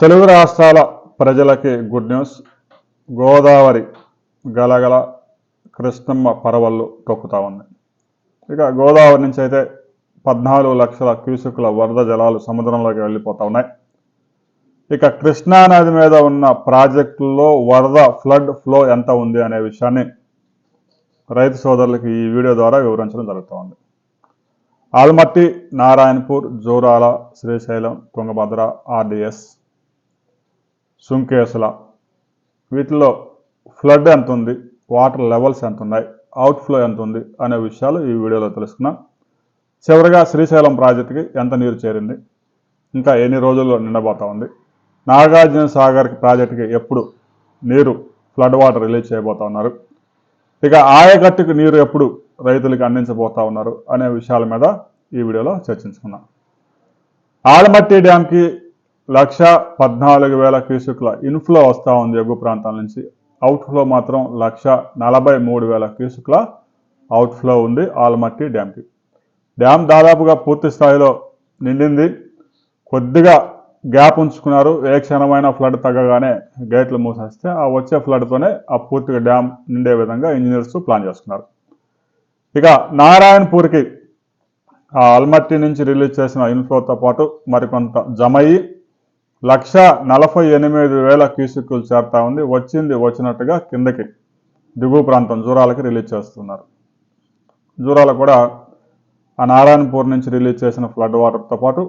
తెలుగు రాష్ట్రాల ప్రజలకి good news. Godavari గలగల కృష్ణమ్మ పరవళ్ళు తొక్కుతా ఉంది. ఇక గోదావరి నుంచి అయితే పద్నాలుగు లక్షల క్యూసెక్కుల వరద జలాలు సముద్రంలోకి వెళ్ళిపోతా ఉన్నాయి. ఇక కృష్ణా నది మీద ఉన్న ప్రాజెక్టుల్లో వరద ఫ్లడ్ ఫ్లో ఎంత ఉంది అనే విషయాన్ని రైతు సోదరులకి ఈ వీడియో ద్వారా వివరించడం జరుగుతూ ఉంది. ఆల్మట్టి నారాయణపూర్ జోరాల శ్రీశైలం తుంగభద్ర ఆర్డిఎస్ సుంకేసుల వీటిలో ఫ్లడ్ ఎంత ఉంది వాటర్ లెవెల్స్ ఎంత ఉన్నాయి అవుట్ఫ్లో ఎంత ఉంది అనే విషయాలు ఈ వీడియోలో తెలుసుకున్నాం. చివరిగా శ్రీశైలం ప్రాజెక్టుకి ఎంత నీరు చేరింది? ఇంకా ఎన్ని రోజుల్లో నిండబోతా ఉంది? నాగార్జున సాగర్ ప్రాజెక్టుకి ఎప్పుడు నీరు ఫ్లడ్ వాటర్ రిలీజ్ చేయబోతా ఉన్నారు? ఇక ఆయకట్టుకు నీరు ఎప్పుడు రైతులకు అందించబోతా ఉన్నారు? అనే విషయాల మీద ఈ వీడియోలో చర్చించుకున్నాం. ఆలమట్టి డ్యాంకి లక్ష పద్నాలుగు వేల క్యూసెక్ల ఇన్ఫ్లో వస్తూ ఉంది ఎగువ ప్రాంతాల నుంచి. అవుట్ఫ్లో మాత్రం లక్ష నలభై మూడు వేల క్యూసెక్ల అవుట్ఫ్లో ఉంది ఆల్మట్టి డ్యాంకి డ్యామ్ దాదాపుగా పూర్తి స్థాయిలో నిండింది. కొద్దిగా గ్యాప్ ఉంచుకున్నారు. ఏ క్షణమైన ఫ్లడ్ తగ్గగానే గేట్లు మూసేస్తే ఆ వచ్చే ఫ్లడ్తోనే ఆ పూర్తిగా డ్యామ్ నిండే విధంగా ఇంజనీర్స్ ప్లాన్ చేసుకున్నారు. ఇక నారాయణపూర్కి ఆ అల్మట్టి నుంచి రిలీజ్ చేసిన ఇన్ఫ్లోతో పాటు మరికొంత జమయి లక్ష నలభై ఎనిమిది వేల క్యూసెక్కులు చేరుతా ఉంది. వచ్చింది వచ్చినట్టుగా కిందకి దిగువ ప్రాంతం జూరాలకి రిలీజ్ చేస్తున్నారు. జూరాల కూడా ఆ నారాయణపూర్ నుంచి రిలీజ్ చేసిన ఫ్లడ్ వాటర్తో పాటు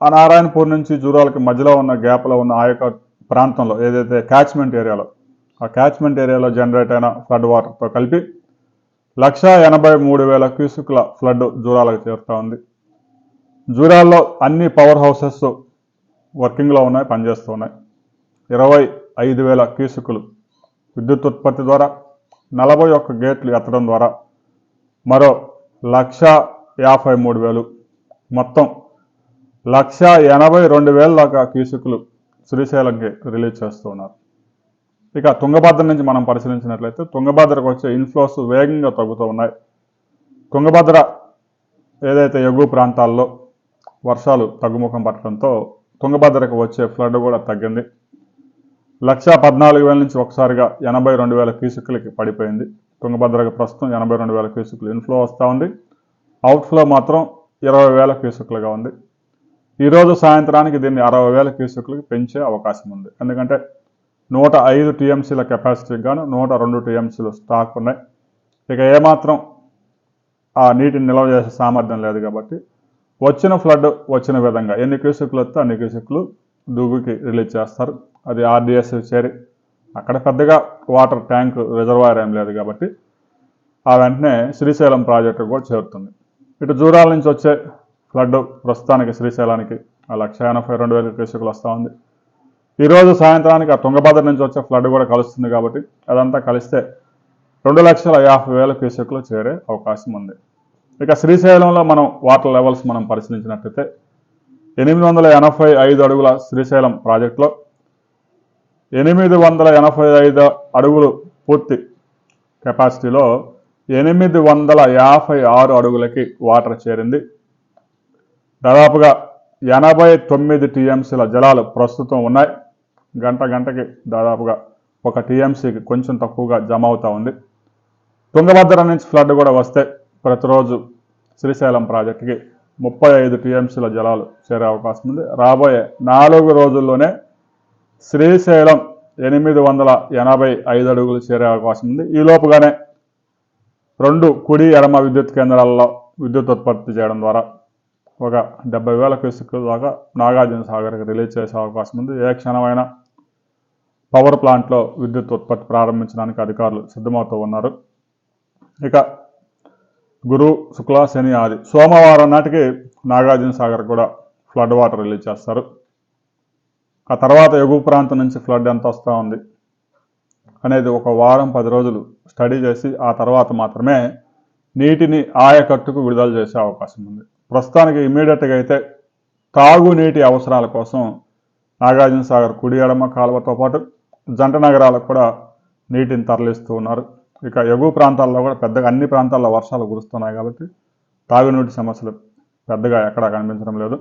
ఆ నారాయణపూర్ నుంచి జూరాలకి మధ్యలో ఉన్న గ్యాప్లో ఉన్న ఆ యొక్క ప్రాంతంలో ఏదైతే క్యాచ్మెంట్ ఏరియాలో ఆ క్యాచ్మెంట్ ఏరియాలో జనరేట్ అయిన ఫ్లడ్ వాటర్తో కలిపి లక్ష ఎనభై మూడు వేల క్యూసిక్ల ఫ్లడ్ జూరాలకు చేరుతూ ఉంది. జూరాల్లో అన్ని పవర్ హౌసెస్ వర్కింగ్లో ఉన్నాయి పనిచేస్తూ ఉన్నాయి. ఇరవై ఐదు వేల కీసుకులు విద్యుత్ ఉత్పత్తి ద్వారా నలభై ఒక్క గేట్లు ఎత్తడం ద్వారా మరో లక్ష యాభై మూడు వేలు. మొత్తం లక్ష ఎనభై రెండు వేల దాకా కీసుకులు శ్రీశైలంకి రిలీజ్ చేస్తూ ఉన్నారు. ఇక తుంగభద్ర నుంచి మనం పరిశీలించినట్లయితే తుంగభద్రకు వచ్చే ఇన్ఫ్లోస్ వేగంగా తగ్గుతూ ఉన్నాయి. తుంగభద్ర ఏదైతే ఎగువ ప్రాంతాల్లో వర్షాలు తగ్గుముఖం పట్టడంతో తుంగభద్రకు వచ్చే ఫ్లడ్ కూడా తగ్గింది. లక్ష పద్నాలుగు వేల నుంచి ఒకసారిగా ఎనభై రెండు వేల క్యూసుకులకి పడిపోయింది. తుంగభద్రకు ప్రస్తుతం ఎనభై రెండు వేల క్యూసుకులు ఇన్ఫ్లో వస్తూ ఉంది. అవుట్ఫ్లో మాత్రం ఇరవై వేల క్యూసుకులుగా ఉంది. ఈరోజు సాయంత్రానికి దీన్ని అరవై వేల క్యూసిక్లకి పెంచే అవకాశం ఉంది. ఎందుకంటే నూట ఐదు టీఎంసీల కెపాసిటీకి గాను నూట రెండు టీఎంసీలు స్టాక్ ఉన్నాయి. ఇక ఏమాత్రం ఆ నీటిని నిల్వ చేసే సామర్థ్యం లేదు కాబట్టి వచ్చిన ఫ్లడ్ వచ్చిన విధంగా. ఎన్ని క్యూసెక్లు వస్తే అన్ని క్యూసెక్లు దూగుకి రిలీజ్ చేస్తారు. అది ఆర్డిఎస్ చేరి అక్కడ పెద్దగా వాటర్ ట్యాంక్ రిజర్వాయర్ ఏం లేదు కాబట్టి ఆ వెంటనే శ్రీశైలం ప్రాజెక్టు కూడా చేరుతుంది. ఇటు జూరాల నుంచి వచ్చే ఫ్లడ్ ప్రస్తుతానికి శ్రీశైలానికి ఆ లక్ష ఎనభై రెండు వేల క్యూసెక్లు వస్తూ ఉంది. ఈరోజు సాయంత్రానికి ఆ తుంగభద్ర నుంచి వచ్చే ఫ్లడ్ కూడా కలుస్తుంది కాబట్టి అదంతా కలిస్తే రెండు లక్షల యాభై వేల క్యూసెక్లు చేరే అవకాశం ఉంది. ఇక శ్రీశైలంలో మనం వాటర్ లెవెల్స్ మనం పరిశీలించినట్లయితే ఎనిమిది వందల ఎనభై ఐదు అడుగుల శ్రీశైలం ప్రాజెక్టులో ఎనిమిది వందల ఎనభై ఐదు అడుగులు పూర్తి కెపాసిటీలో ఎనిమిది వందల యాభై ఆరు అడుగులకి వాటర్ చేరింది. దాదాపుగా ఎనభై తొమ్మిది టీఎంసీల జలాలు ప్రస్తుతం ఉన్నాయి. గంట గంటకి దాదాపుగా ఒక టీఎంసీకి కొంచెం తక్కువగా జమ అవుతూ ఉంది. తుంగభద్ర నుంచి ఫ్లడ్ కూడా వస్తే ప్రతిరోజు శ్రీశైలం ప్రాజెక్టుకి ముప్పై ఐదు టీఎంసీల జలాలు చేరే అవకాశం ఉంది. రాబోయే నాలుగు రోజుల్లోనే శ్రీశైలం ఎనిమిది వందల ఎనభై ఐదు అడుగులు చేరే అవకాశం ఉంది. ఈ లోపుగానే రెండు కుడి ఎడమ విద్యుత్ కేంద్రాల్లో విద్యుత్ ఉత్పత్తి చేయడం ద్వారా ఒక డెబ్బై వేల క్యూసెక్ దాకా నాగార్జున సాగర్కి రిలీజ్ చేసే అవకాశం ఉంది. ఏ క్షణమైనా పవర్ ప్లాంట్లో విద్యుత్ ఉత్పత్తి ప్రారంభించడానికి అధికారులు సిద్ధమవుతూ ఉన్నారు. ఇక గురు శుక్ల శని ఆది. సోమవారం నాటికి నాగార్జున సాగర్ కూడా ఫ్లడ్ వాటర్ రిలీజ్ చేస్తారు. ఆ తర్వాత ఎగువ ప్రాంతం నుంచి ఫ్లడ్ ఎంత వస్తూ ఉంది అనేది ఒక వారం పది రోజులు స్టడీ చేసి ఆ తర్వాత మాత్రమే నీటిని ఆయకట్టుకు విడుదల చేసే అవకాశం ఉంది. ప్రస్తుతానికి ఇమీడియట్గా అయితే తాగునీటి అవసరాల కోసం నాగార్జున సాగర్ కుడి ఎడమ కాలువతో పాటు జంట నగరాలకు కూడా నీటిని తరలిస్తూ ఉన్నారు. ఇక ఎగువ ప్రాంతాల్లో కూడా పెద్దగా అన్ని ప్రాంతాల్లో వర్షాలు కురుస్తున్నాయి కాబట్టి తాగునీటి సమస్యలు పెద్దగా ఎక్కడా కనిపించడం లేదు.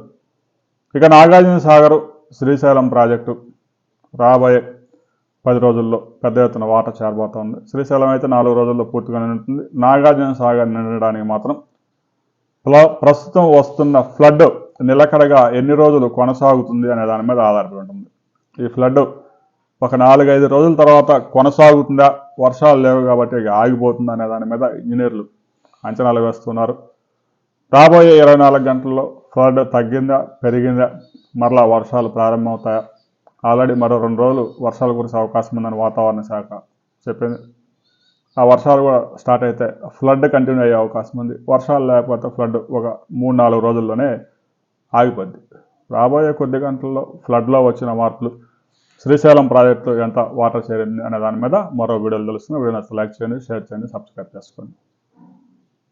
ఇక నాగార్జున సాగర్ శ్రీశైలం ప్రాజెక్టు రాబోయే పది రోజుల్లో పెద్ద ఎత్తున వాటర్ చేరబోతోంది. శ్రీశైలం అయితే నాలుగు రోజుల్లో పూర్తిగా నిండుతుంది. నాగార్జున సాగర్ నిండడానికి మాత్రం ప్ల- ప్రస్తుతం వస్తున్న ఫ్లడ్ నిలకడగా ఎన్ని రోజులు కొనసాగుతుంది అనే దాని మీద ఆధారపడి ఉంటుంది. ఈ ఫ్లడ్ ఒక నాలుగైదు రోజుల తర్వాత కొనసాగుతుందా వర్షాలు లేవు కాబట్టి ఇక అనే దాని మీద ఇంజనీర్లు అంచనాలు వేస్తున్నారు. రాబోయే ఇరవై నాలుగు గంటల్లో ఫ్లడ్ తగ్గిందా పెరిగిందా? మరలా వర్షాలు ప్రారంభమవుతాయా? ఆల్రెడీ మరో రెండు రోజులు వర్షాలు కురిసే అవకాశం ఉందని వాతావరణ శాఖ చెప్పింది. ఆ వర్షాలు కూడా స్టార్ట్ అయితే ఫ్లడ్ కంటిన్యూ అయ్యే అవకాశం ఉంది. వర్షాలు లేకపోతే ఫ్లడ్ ఒక మూడు నాలుగు రోజుల్లోనే ఆగిపోద్ది. రాబోయే కొద్ది గంటల్లో ఫ్లడ్లో వచ్చిన మార్పులు శ్రీశైలం ప్రాజెక్టు ఎంత వాటర్ చేరింది అనే దాని మీద మరో వీడియోలు తెలుస్తుంది వీడియో నచ్చితే లైక్ చేయండి షేర్ చేయండి సబ్స్క్రైబ్ చేసుకోండి.